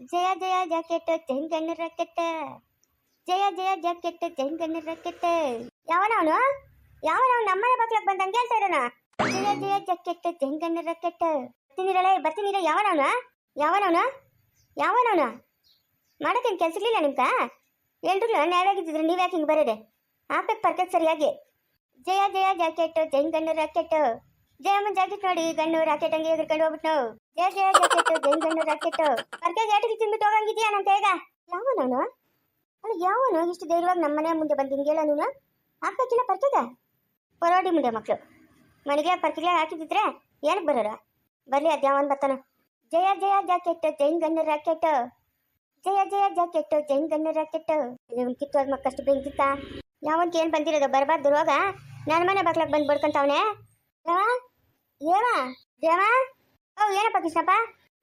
ಜಯ ಜಯ jacket ಜೈನ್ rocket. ಜಯ ಜಯ jacket ಜೈನ್ rocket. ಯಾವನವನು? ಯಾವನವನು? ನಮ್ಮನೆ ಬಾಗ್ಲಕ್ ಬಂದಂಗೆ ಹೇಳ್ತಾ ಇರೋಣ ಜಯ ಜಯ ಜಾಕೆಟ್ ಜೈನ್ ರಾಕೆಟ್. ಬರ್ತೀನಿರಲ್ಲ ಬರ್ತೀನಿರ ಯಾವನವನ? ಯಾವನವನ? ಯಾವನವನ? ಮಾಡಕ್ಕೇನು ಕೆಲ್ಸಲಿಲ್ಲ ನಿಮ್ಗ? ಎಲ್ರು ಯಾವಾಗಿದ್ದಿದ್ರೆ ನೀವು ಯಾಕೆ ಹಿಂಗೆ ಬರೋದೆ? ಹಾಕ್ಬೇಕು ಪರ್ಕೆಟ್ ಸರಿಯಾಗಿ. ಜಯ ಜಯ jacket Jain ಗಣ್ಣು rocket. Jayamma jacket ನೋಡಿ ಗಣ್ಣು ರಾಕೆಟ್ ಅಂಗಿ ಎಗರ್ಕೊಂಡು ಹೋಗ್ಬಿಟ್ಟು ನಾವು ಜಯ ಜಯ ಜಾಕೆಟ್ ಜೈನ್ ಗಣ್ಣು ರಾಕೆಟ್ ಪರ್ಕೆ ಜಾಟಿಗೆ ತಿಂದ್ಬಿಟ್ಟು ಹೋಗಂಗಿದ್ಯಾ ನನ್ನ ಕೈಗ ಯಾವನವನು? ಅಲ್ಲ, ಯಾವನು? ಇಷ್ಟು ಧೈರ್ಯವಾಗಿ ನಮ್ಮ ಮನೆ ಮುಂದೆ ಬಂದು ಹಿಂಗೆಲ್ಲ ನೀನು ಹಾಕ್ಬೇಕಿಲ್ಲ ಪರ್ಕೆಗ? ಪರೋಡಿ ಮುಂದೆ ಮಕ್ಕಳು ಮನೆಗೆ ಪರ್ಕೆಗೆ ಹಾಕಿದ್ರೆ ಏನಕ್ಕೆ ಬರೋರ? ಬರಲಿ ಅದು ಯಾವನ್ ಬರ್ತಾನ ಜಯ ಜಯ ಜಾಕೆಟ್ ಜೈನ್ ಗಣ್ಣ ರಾಕೆಟ್ ಜಯ ಜಯ ಜಾಕೆಟ್ ಜೈನ್ ಗಣ್ಣ ರಾಕೆಟ್ ಕಿತ್ತೋದ್ ಮಕ್ಕಷ್ಟು ಬೆಂಕಿತ್ತ. ಯಾವನ್ಗೆ ಏನ್ ಬಂದಿರೋದು? ಬರಬಾರ್ದು ರೋಗ? ನನ್ನ ಮನೆ ಬಾಗ್ಲಾಗ ಬಂದು ಬಡ್ಕೊಂತಾವನೆ. ಏವ? ದೇವ ಓ, ಏನಪ್ಪ ಕೃಷ್ಣಪ್ಪ?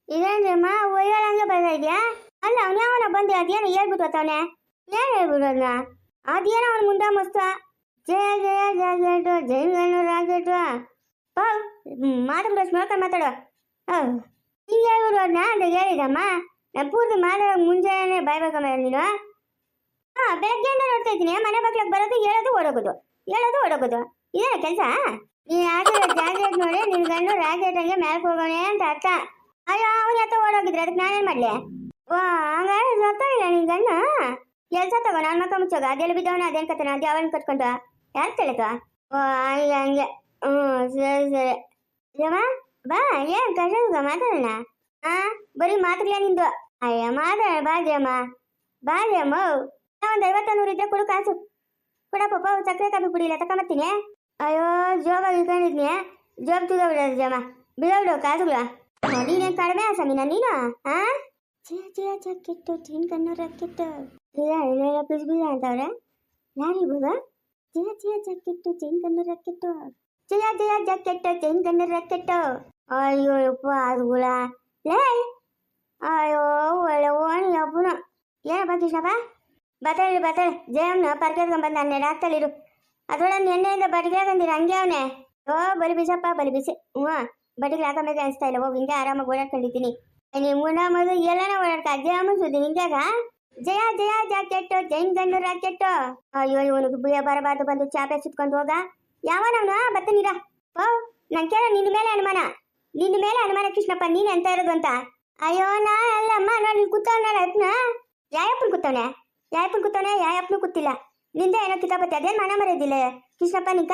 ಇದೇನ್ರಮ್ಮ ಒಯ್ಯಾಳಂಗೆ ಬರ್ತಾ ಇದೆಯಾ? ಅಲ್ಲ, ಅವ್ನು ಯಾವನ ಬಂದು ಅದೇನು ಹೇಳ್ಬಿಟ್ಟು ಹೋಗ್ತಾವನೆ ಏನು ಹೇಳ್ಬಿಡು ಅದನ್ನ ಅದೇನೋ ಅವ್ನ ಮುಂದೆ ಮಸ್ತ? ಜಯ ಜಯ ಜಯ ಜೈನ್ ರಾಕೆಟು ಓ ಮಾತು ಬ್ರಷ್ ಮಾಡ್ಕೊಂಡು ಮಾತಾಡು. ಹಿಂಗೆ ಹೇಳ್ಬಿಡು ಅದನ್ನ ಅಂತ ಹೇಳಿದಮ್ಮ. ನಾನು ಪೂರ್ತಿ ಮಾತಾಡೋ ಮುಂಜಾನೆ ಬಾಯ್ಬೇಕಮ್ಮ ನೀನು. ಹಾ, ಬೆಳಗ್ಗೆಯಿಂದ ನೋಡ್ತಾ ಇದ್ದೀನಿ. ಮನೆ ಬಾಗ್ಲಕ್ಕೆ ಬರೋದು, ಹೇಳೋದು, ಓಡೋಗೋದು. ಹೇಳೋದು, ಓಡೋಗೋದು. ಇದೇನ ಕೆಲಸ? ನೀನ್ ಹಾಕಿರೋ ಜಾಕೆಟ್ ನೋಡಿ, ನಿನ್ ಗಂಡು ರಾಕೆಟ್ ಹಂಗೆ ಮ್ಯಾಲ್ಕ್ ಹೋಗೋಣ ಅಂತ ಅರ್ಥ. ಅಯ್ಯೋ, ಅವನ ಎತ್ತ ಓಡೋಗಿದ್ರೆ, ಅದಕ್ಕೆ ನಾನೇನ್ ಮಾಡ್ಲಿ? ವಾ ಹಂಗಾರೆ ಗೊತ್ತಾಗಿಲ್ಲ ನಿನ್ ಗಂಡು. ಎಲ್ಸ ತಗೋ ನನ್ನ ಮಕ್ಕ ಮುಚ್ಚೋಗ. ಅದೆಲ್ಲ ಬಿದ್ದವನ ಅದೇನ್ ಕತ್ತನ ಅದೇ ಅವನ್ ಕಟ್ಕೊಂಡು ಯಾರು ತಿಳಿತ ಓ, ಹಂಗೆ ಹಂಗೆ. ಹ್ಞೂ ಸರಿ ಸರಿ. ಯಮ್ಮ, ಬಾ ಏನ್ ಕಷ್ಟ ಮಾತಾಡೋಣ. ಹಾ ಬರೀ ಮಾತುಗಳೇ ನಿಂದು? ಅಯ್ಯ, ಮಾತಾಡ ಬಾ ಜಮ್ಮ ಬಾ ಜಮ್ಮ ಒಂದು ಐವತ್ತ ನೂರು ಇದ್ರೆ ಕೊಡು ಕಾಸು. ಕೊಡ ಪಾಪ ಸಕ್ಕರೆ ಕಾಫಿ ಕುಡಿಲ್ಲ ತಕೊಂಬತ್ತೀನಿ ಅಯ್ಯೋ, ಜೋಗ ಇಳ್ಕೊಂಡಿದ್ನಿ ಜೋಬ್ ತುಗ ಬಿಡೋದು ಜಮ ಬಿಡೋಬಿಡು ಕಾಸುಗಳ ನೀನೇನು ಕಡಿಮೆ ಸಮೀನ ನೀನು? ಹಾ ಚಿಯ ಚಿಯ ಜಾಕೆಟ್ಟು ಚೀನ್ ಕಣ್ಣು ರಾಕೆಟ್ಟು ಇಲ್ಲ ಇಲ್ಲ ಪ್ಲೀಸ್ ಬೀಸ ಅಂತವ್ರೆ ಯಾರಿರ್ಬೋದು ಚಿಯ ಚಿಯ ಜಾಕೆಟ್ಟು ಚೀನ್ ಕಣ್ಣು ರಾಕೆಟ್ಟು ಚಿಯ ಚಿಯ ಜಾಕೆಟ್ಟು ಚೀನ್ ಕಣ್ಣು ರಾಕೆಟ್ಟು ಅಯ್ಯೋ, ಯಪ್ಪ ಅದುಗಳ ಲೇ! ಅಯ್ಯೋ, ಒಳ್ಳೆ ಓಣಿ ಅಪ್ಪನು. ಏನಪ್ಪ ಕೃಷ್ಣಪ್ಪ? ಬತಾಳಿ ಬತಾಳಿ ಜಯಮ್ನ ಪರ್ಕೆತ್ಕೊಂಡ್ ಬಂದ ಹನ್ನೆರಡು ಆಗ್ತಲಿರು ಅದ್ರೊಳಗೆ ನೆನ್ನೆಯಿಂದ ಬಡಿಗೆ ಹಾಕಂದಿರ ಹಂಗೆ ಅವನೇ. ಓ ಬಲಿ ಬಿಸಪ್ಪ ಬಲಿ ಬಿಸಿ. ಹ್ಞೂ ಬಡಿಗೆ ಹಾಕೊಂಬೇಕು ಅನಿಸ್ತಾ ಇಲ್ಲ. ಹೋಗಿ ಹಿಂಗೆ ಆರಾಮಾಗಿ ಓಡಾಡ್ಕೊಂಡಿದ್ದೀನಿ. ನೀವು ಮದು ಎಲ್ಲನ ಓಡಾಡ್ಕ. ಜಯಮ್ಮ ಸುದ್ದಿ ನಿಂತಾಗ ಜಯ ಜಯ, ಜಾಕೆಟ್ಟು, ಜೈನ್ ಗಣ್ಣು ರಾಕೆಟ್ಟು. ಅಯ್ಯೋ, ಇವನಿಗೆ ಭಯ ಬರಬಾರ್ದು. ಬಂದು ಚಾಪೆ ಸುತ್ಕೊಂಡು ಹೋಗ. ಯಾವನವನ? ಬರ್ತೀನಿರ ಓ ನನ್ ಕೇಳ ನಿನ್ನ ಮೇಲೆ ಅನುಮಾನ? ನಿನ್ನ ಮೇಲೆ ಅನುಮಾನ ಕೃಷ್ಣಪ್ಪ, ನೀನ್ ಎಂತ ಇರೋದು ಅಂತ? ಅಯ್ಯೋ, ನಾ ಅಲ್ಲಮ್ಮ ನೋಡಿ ಕೂತವನ ಅದ್ನ? ಯಾಯಪ್ಪನ್ ಕೂತವನೆ? ಯಾಯಪ್ಪನ ಕೂತವನೆ? ಯಾಯಪ್ಪನು ಕೂತಿಲ್ಲ. ನಿಂದ ಏನೋ ಕಿತಾಪತಿ ಅದೇನ್ ಮನೆ ಮರೆಯದಿಲ್ಲ ಕೃಷ್ಣಪ್ಪ, ನಿಕ?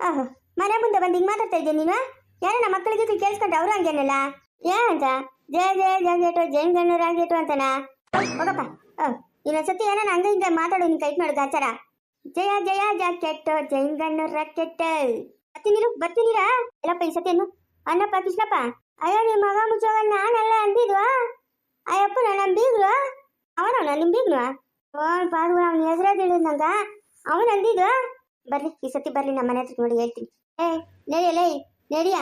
ಆಹ್, ಮನೆ ಮುಂದೆ ಬಂದು ಹಿಂಗ್ ಮಾತಾಡ್ತಾ ಇದ್ದೆ ನೀನು? ಯಾರೋ ನಮ್ಮ ಮಕ್ಕಳಿಗೆ ಕೇಳಿಸ್ಕೊಂಡ್ರೆ ಅವರು ಹಂಗೇನಲ್ಲ? ಏನಂತ ಜಯ ಜಯ ಜಂಗೇಟು ಜೈನ್ ಗಣ್ಣೂರು ಆಗೇಟು ಅಂತನ? ಹೋಗಪ್ಪ. ಓಹ್ ಇನ್ನೊಂದ್ಸತಿ ಏನೋ ಹಂಗ ಹಿಂಗೆ ಮಾತಾಡು, ನಿನ್ ಕೈಟ್ ಮಾಡು ಗಾಚಾರ. ಜಯ ಜಯ ಜಾಕೆಟ್ ಜೈನ್ ಗಣ್ಣೂರ್ ರಾಕೆಟ್ ಬರ್ತೀನಿರು, ಬರ್ತೀನಿರಾ? ಇಲ್ಲಪ್ಪ ಈ ಸತಿ ಏನು? ಅನ್ನಪ್ಪ ಕೃಷ್ಣಪ್ಪ? ಅಯ್ಯೋ ನಿಮ್ಮ ಮಗ ಮುಚ್ಚೋಗ ನಾನೆಲ್ಲ ಅಂದಿದ್ವಾ? ಅಯ್ಯಪ್ಪ, ನನ್ನ ಬೀಗ್ರು ಅವನವನ ಓ ಪಾರು ಅವನ ಹೆಸರೇ ತಿಳಿದ್ನಂಗ ಅವನು ಅಂದಿದ್ವ ಬರ್ರಿ ಈ ಸತಿ ಬರ್ರಿ ನಮ್ಮ ಮನೆ ಹತ್ರ ನೋಡಿ ಹೇಳ್ತೀನಿ. ಏ ನಡಿಯಲೇ ನಡಿಯ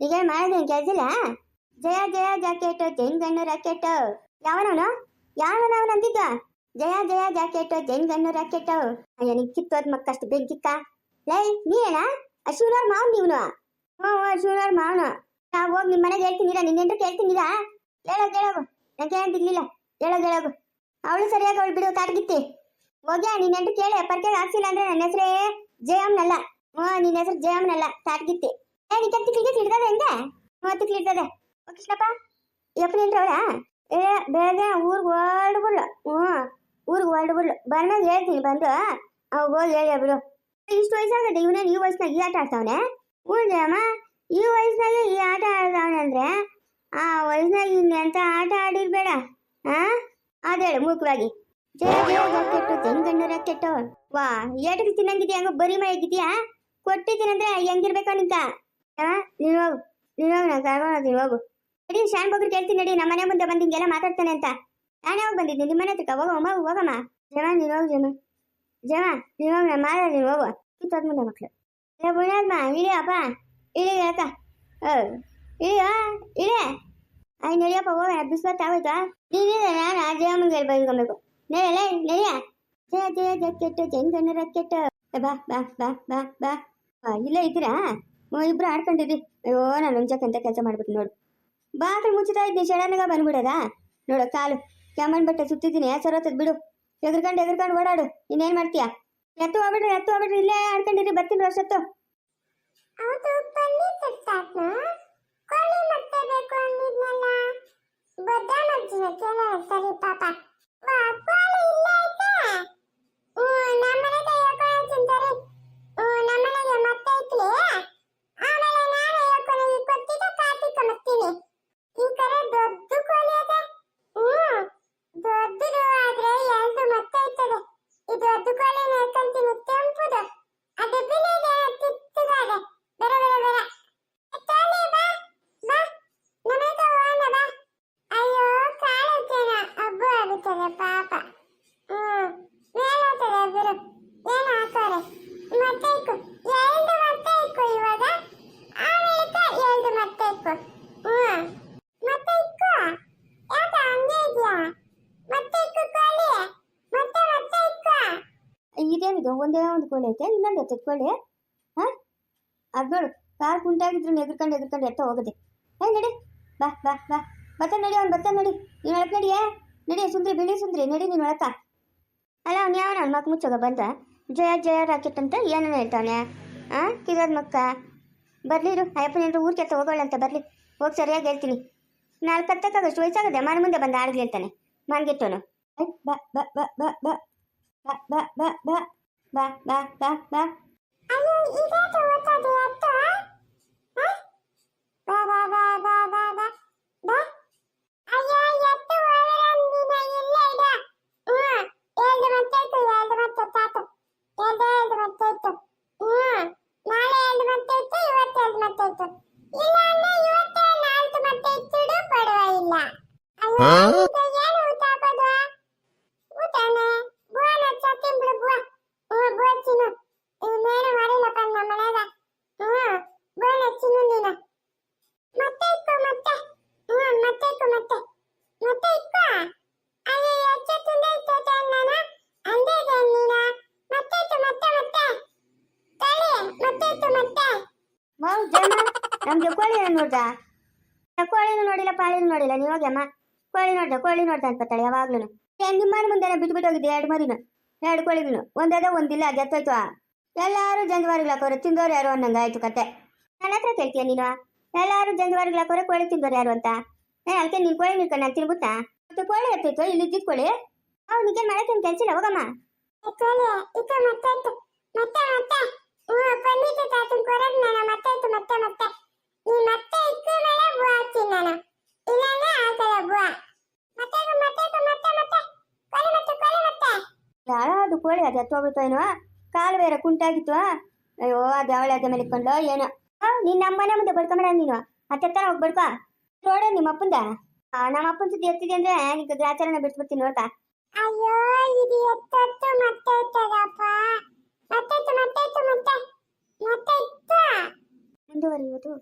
ಈಗ ಮಾಡಿದ ಕೆಲಸಿಲ್ಲ? ಜಯ ಜಯ, ಜಾಕೆಟ್ ಜೈನ್ ಗಣ್ಣು ರಾಕೆಟ್ ಯಾವನವನು ಯಾವನವನು ಅಂದಿದ್ದ? ಜಯ ಜಯ, ಜಾಕೆಟ್ ಜೈನ್ ಗಣ್ಣು ರಾಕೆಟ್. ಅಯ್ಯ ನೀ ಕಿತ್ತೋದ್ ಮಕ್ಕಷ್ಟು ಬೆಂಕಿಕ್ಕ ಲೇ ನೀನೇನ ಅಶ್ವಿನವ್ರ ಮಾವ್ ನೀವನು? ಹ್ಞೂ ಅಶ್ವಿನವ್ರ ಮಾವನು. ನಾವು ಹೋಗಿ ನಿಮ್ಮ ಮನೆಗೆ ಹೇಳ್ತೀನಿ ನಿನ್ನೆಂದ್ರೆ ಕೇಳ್ತೀನಿ ಹೇಳೋದು ಹೇಳೋಗು ನಂಗೆ ಏನಿರ್ಲಿಲ್ಲ ಹೇಳೋದು ಹೇಳೋಗು ಅವಳು ಸರಿಯಾಗಿ ಅವಳು ಬಿಡು ತಾಟಗಿತ್ತಿ ಹೋಗ್ಯಾ ಎಂಟು ಕೇಳಿ ಪರ್ಕೆಗೆ ಹಾಕ್ಸಿಲ್ಲ ಅಂದ್ರೆ ನನ್ನ ಹೆಸರೇ ಜಯಮ್ನಲ್ಲ ಹ್ಞೂ ನಿನ್ನ ಹೆಸರು ಜಯಮ್ನಲ್ಲ ತಾಟಗಿತ್ತಿ ಏ ನಿಕ್ಕ ತಿಕ್ಲಿಗೆ ತಿಳಿದದೆ ಹೆಂಗೆ? ಹ್ಞೂ ತಿಕ್ಲಿರ್ತದೆ ಓ, ಕೃಷ್ಣಪ್ಪ ಯಪ್ಪ ನಿಂತ್ರವಳ ಏ, ಬೇಗ ಊರಿಗೆ ಹೊರಡ್ಬಿಡ್ಲು ಹ್ಞೂ ಊರಿಗೆ ಹೊರಡ್ಬಿಡ್ಲು ಬಂದಾಗ ಹೇಳ್ತೀನಿ, ಬಂದು. ಅವ್ ಹೋಗಿ ಹೇಳಿ ಬಿಡು. ಇಷ್ಟು ವಯಸ್ಸಾಗದೆ ಇವನೇ ಈ ವಯಸ್ಸಿನಾಗ ಈ ಆಟ ಆಡ್ತಾವನೆ? ಹ್ಞೂ, ಜಯಮ್ಮ, ಈ ವಯಸ್ಸಿನಾಗೆ ಈ ಆಟ ಆಡ್ತಾವನೆ ಅಂದ್ರೆ ಆ ವಯಸ್ಸಿನಾಗ ಇನ್ನೆಂತ ಆಟ ಆಡಿರ್ಬೇಡ, ಆ? ಅದೇಳು ಮೂಕವಾಗಿ ಜಯ ಜಯ ಜಾಕೆಟ್ಟು ತೆಂಗಣ್ಣು ರಾಕೆಟ್ಟು ವಾ ಏಟಕ್ಕೆ ತಿನ್ನಂಗಿದ್ಯಾ ಹಂಗ? ಬರಿ ಮೈಗಿದ್ಯಾ ಕೊಟ್ಟಿದ್ದೀನಂದ್ರೆ ಹೆಂಗಿರ್ಬೇಕು ನಿಂಕ ನೀನು ಹೋಗು. ನೀನು ಹೋಗು, ನಾನು ಕರ್ಕೊಂಡು ಹೋಗ್ತೀನಿ ಹೋಗು. ನಡಿ ಶಾನ್ ಬಗ್ರು ಕೇಳ್ತೀನಿ ನಡಿ. ನಮ್ಮ ಮನೆ ಮುಂದೆ ಬಂದು ಹಿಂಗೆಲ್ಲ ಮಾತಾಡ್ತಾನೆ ಅಂತ. ನಾನು ಯಾವಾಗ ಬಂದಿದ್ದೀನಿ ನಿಮ್ಮ ಮನೆ ಹತ್ರಕ್ಕ ಹೋಗಮ್ಮ ಹೋಗಮ್ಮ. ಜಮ ನೀನು ಹೋಗು ಜಮ ಜಮ ನೀನು ಹೋಗಿ, ನಾನು ಮಾತಾಡ್ತೀನಿ ಹೋಗು. ಕಿತ್ತೋದ್ ಮುಂದೆ ಮಕ್ಳು. ಏ ಬುಣಾದ್ಮ ಇಳಿಯಪ್ಪ. ಇಳಿ, ಅಕ್ಕ. ಓ, ಇಳಿಯ ಇಳಿ ನಡೆಯಪ್ಪ ಹೋಗೋಣ ಬಿಸ್ಬತ್ ಆಗೋಯ್ತಾ? ನೀನೇ ನಾನು ಆ ಜಯಮ್ಮಂಗೆ ಬೈಕೊಬೇಕು ನಡಿಯಲ್ಲ ನಡೆಯ ಜಯ ಜಯ ಜಕ್ಕೆಟ್ಟು ಜೈನ್ ಗಣ್ಣ ಕೆಟ್ಟ. ಬಾ ಬಾ ಬಾ ಬಾ ಬಾ. ಇಲ್ಲೇ ಇದ್ದೀರಾ? ಇಬ್ರು ಆಡ್ಕೊಂಡಿದ್ರಿ ಅಯ್ಯೋ, ನಾನು ಮುಂಚಕ್ಕಂತ ಕೆಲಸ ಮಾಡ್ಬಿಟ್ಟು ನೋಡು. ಬಾತ್ರ ಮುಚ್ಚುತ್ತಾ ಇದ್ದೀನಿ ಸಡನ್ನಾಗ ಬಂದ್ಬಿಡೋದಾ? ನೋಡು, ಕಾಲು. ಕ್ಯಾಮನ್ ಬಟ್ಟೆ ಸುತ್ತಿದ್ದೀನಿ ಸರೋತದ್ ಬಿಡು. ಎದ್ರಕೊಂಡು ಎದ್ರಕೊಂಡು ಓಡಾಡು. ಇನ್ನೇನ್ ಮಾಡ್ತೀಯಾ? ಎತ್ತು ಹೋಗ್ಬಿಡ್ರಿ ಎತ್ತು ಹೋಗ್ಬಿಡ್ರಿ. ಇಲ್ಲೇ ಆಡ್ಕೊಂಡಿರಿ, ಬರ್ತೀನಿ ವರ್ಷತ್ತು. બધા નથી ને સરી પાપા. ಇದೇನಿದು ಒಂದೇ ಒಂದು ಕೋಳಿ ಐತೆ, ಇನ್ನೊಂದು ಎತ್ತದ ಕೋಳಿ, ಹಾ? ಅದ್ ನೋಡು, ಕಾರ್ ಕುಂಟಾಗಿದ್ರು ಎದ್ರಕೊಂಡು ಎದ್ರಕೊಂಡು ಎತ್ತ ಹೋಗದೆ. ಏ, ನಡಿ, ಬಾ ಬಾ ಬಾ. ಬತ್ತ ನಡಿ ಅವ್ನು ಬತ್ತ ನಡಿ. ನೀನು ಒಳಗೆ ನಡಿಯೇ ನಡಿ, ಸುಂದ್ರಿ, ಬಿಳಿ ಸುಂದ್ರಿ, ನಡಿ ನೀನು ಒಳಕ ಅಲ್ಲ, ಅವ್ನು ಯಾವ ನನ್ನ ಮಕ್ಕ ಮುಚ್ಚೋಗ ಬಂದ? ಜಯ ಜಯ ರಾಕೆಟ್ ಅಂತ ಏನೇನು ಹೇಳ್ತಾನೆ ಹಾ ಕಿರದ ಮಕ್ಕ. ಬರ್ಲಿ ಇರು ಅಯ್ಯಪ್ಪನೇನ್ರು ಊರಿಗೆ ಎತ್ತ ಹೋಗೋಳ ಅಂತ ಬರ್ಲಿ. ಹೋಗಿ ಸರಿಯಾಗಿ ಹೇಳ್ತೀನಿ. ನಾಲ್ಕು ಹತ್ತಕ್ಕಾಗಷ್ಟು ವಯಸ್ಸಾಗದೆ ಮನೆ ಮುಂದೆ ಬಂದು ಆಡ್ಲಿ ಹೇಳ್ತಾನೆ ಮಾನ್ಗೆಟ್ಟವನು ಬಾ ಬಾ ಬಾ ಬಾ ಬಾ. ಬ ಬ ಬ ಬ ಬ ಬ ಬ ಅಯ್ಯೋ ಇದಾದ ಓದೋದು ಬಾ ಬಾ ಬಾ ಬಾ ಬಾ ಬಾ ಬಾ ಅಯ್ಯೋ ಎತ್ತು ಓದರಂ ನೀನ ಇಲ್ಲ ಇಡ ಹ್ಞೂ ಏಳ್ದು ಮತ್ತಾಯ್ತು ಏಳ್ದು ಮತ್ತಾಯ್ತು ಏಳ್ದು ಹ್ಞೂ ನಾಳೆ ಏಳ್ದು ಮತ್ತಾಯ್ತು ಇವತ್ತು ಏಳ್ದು ಮತ್ತಾಯ್ತು ಇಲ್ಲ ಅಂದ್ರೆ ಇವತ್ತೇ ಇಲ್ಲ ಅಯ್ಯೋ ಇತ್ತು ಮತ್ತೆ ಮಾವು ಜಯಮ್ಮ ನಮ್ಗೆ ಕೋಳಿ ನೋಡ್ದ ಕೋಳಿನೂ ನೋಡಿಲ್ಲ, ಪಾಳಿನೂ ನೋಡಿಲ್ಲ. ನೀವು ಹೋಗಿ ಅಮ್ಮ ಕೋಳಿ ನೋಡ್ದ ಕೋಳಿ ನೋಡ್ದ ಅನ್ಕೊತಾಳೆ ಯಾವಾಗ್ಲೂ. ನಿಮ್ಮ ಮನೆ ಮುಂದೆ ಬಿಟ್ಟು ಬಿಟ್ಟು ಹೋಗಿದ್ದೆ ಎರಡು ಮರಿನ? ಎರಡು ಕೋಳಿಗಳು ಒಂದೇದ ಒಂದಿಲ್ಲ ಗೆತ್ತೋಯ್ತು ಎಲ್ಲಾರು ಜಂಜವಾರಿಗಳು ಹಾಕೋರೆ, ತಿಂದೋರು ಯಾರು ಅನ್ನಂಗ ಆಯ್ತು ಕತೆ. ನನ್ನ ಹತ್ರ ಕೇಳ್ತೀಯ ನೀನು? ಎಲ್ಲಾರು ಜಂಜವಾರಿಗಳು ಹಾಕೋರೆ, ಕೋಳಿ ತಿಂದೋರು ಯಾರು ಅಂತ? ಏ, ಅದಕ್ಕೆ ನೀನು ಕೋಳಿ ನಿಲ್ಕೊಂಡು ನಾನು ತಿನ್ಬಿಟ್ಟ ಮತ್ತೆ ಕೋಳಿ ಎತ್ತೈತು ಇಲ್ಲಿ ಇದ್ದಿದ್ದು ಕೋಳಿ? ಅವ್ನಿಗೆ ಮಾಡಕ್ಕೆ ಕೆಲಸ ಇಲ್ಲ ಹೋಗಮ್ಮ. ಮತ್ತೆ ಮತ್ತೆ ಮತ್ತೆ. ಪನ್ನೀರ್ ತಾತನ್ ಕೊರಗ್ ನಾನು ಮತ್ತೆ ಇತ್ತು ಮತ್ತೆ ಮತ್ತೆ. ನೀ ಮತ್ತೆ ಇತ್ತು ಮೇಲೆ ಬುವ ಹಾಕ್ತೀನಿ ನಾನು. ಇಲ್ಲಾಂದ್ರೆ ಹಾಕಲ್ಲ ಮತ್ತೆ ಇಕ್ಕು, ಮತ್ತೆ ಇಕ್ಕು, ಮತ್ತೆ ಮತ್ತೆ. ಕೊಲೆ ಮತ್ತೆ ಕೋಳಿ ಮತ್ತೆ. ಯಾರಾದ್ರು ಕೋಳಿ ಅದು ಎತ್ತೋಗ್ಬಿಡ್ತೇನೋ ಕಾಲು ಬೇರೆ ಕುಂಟಾಗಿತ್ತು ಅಯ್ಯೋ ಅದು ಅವಳೆ ಅದ ಮೇಲೆ ಇಟ್ಕೊಂಡು ಏನೋ? ನಿನ್ನ ನೀನ್ ನಮ್ಮ ಮುಂದೆ ಬಡ್ಕೊಂಬೇಡ ನೀನು. ಹತ್ತೆತ್ತಾರ ಹೋಗಿ ಬಡ್ಕೊ. ನೋಡ ನಿಮ್ಮ ಅಪ್ಪಂದ. ನಮ್ಮ ಅಪ್ಪನ ಸುದ್ದಿ ಎತ್ತಿದೆ ಅಂದ್ರೆ ನಿಂಗೆ ಗ್ರಾಚಾರನ ಬಿಡ್ಸ್ಬಿಡ್ತೀನಿ ನೋಡ್ತಾ. ಅಯ್ಯೋ ಇದು ಎತ್ತತ್ತು ಮತ್ತೆ ಇತ್ತದಪ್ಪ ಮತ್ತೆ ಮತ್ತೆ ಮತ್ತೆ ಮತ್ತಾಯ್ತು ಮುಂದುವರಿಯುವುದು